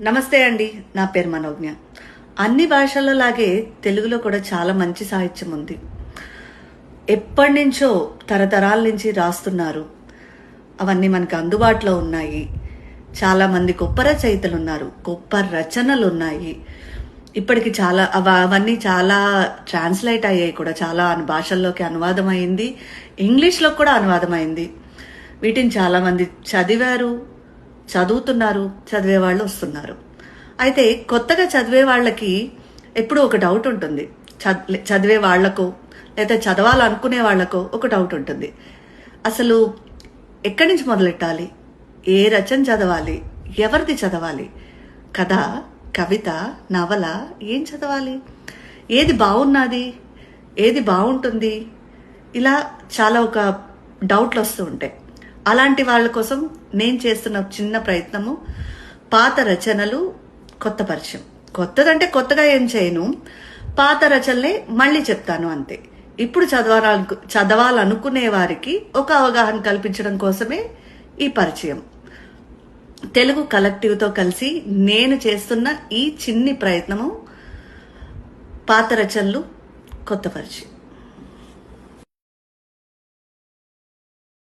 నమస్తే అండి నా పేరు మనోజ్ఞ. అన్ని భాషల్లో లాగే తెలుగులో కూడా చాలా మంచి సాహిత్యం ఉంది. ఎప్పటి నుంచో తరతరాల నుంచి రాస్తున్నారు. అవన్నీ మనకు అందుబాటులో ఉన్నాయి. చాలామంది గొప్ప రచయితలు ఉన్నారు గొప్ప రచనలు ఉన్నాయి. ఇప్పటికి చాలా అవ అవన్నీ చాలా ట్రాన్స్లేట్ అయ్యాయి కూడా. చాలా భాషల్లోకి అనువాదం అయింది. ఇంగ్లీష్లో కూడా అనువాదం అయింది. వీటిని చాలామంది చదివారు చదువుతున్నారు చదివే వాళ్ళు వస్తున్నారు. అయితే కొత్తగా చదివే వాళ్ళకి ఎప్పుడూ ఒక డౌట్ ఉంటుంది. చద్- చదివే వాళ్ళకో లేదా చదవాలనుకునే వాళ్ళకో ఒక డౌట్ ఉంటుంది. అసలు ఎక్కడి నుంచి మొదలెట్టాలి? ఏ రచన చదవాలి? ఎవరిది చదవాలి? కథ కవిత నవల ఏం చదవాలి? ఏది బాగున్నది? ఏది బాగుంటుంది? ఇలా చాలా ఒక డౌట్లు వస్తూ ఉంటాయి. అలాంటి వాళ్ళ కోసం నేను చేస్తున్న చిన్న ప్రయత్నము పాత రచనలు కొత్త పరిచయం. కొత్తదంటే కొత్తగా ఏం చేయను. పాత రచనలే మళ్ళీ చెప్తాను అంతే. ఇప్పుడు చదవాలను చదవాలనుకునే వారికి ఒక అవగాహన కల్పించడం కోసమే ఈ పరిచయం. తెలుగు కలెక్టివ్తో కలిసి నేను చేస్తున్న ఈ చిన్ని ప్రయత్నము పాత రచనలు కొత్త పరిచయం.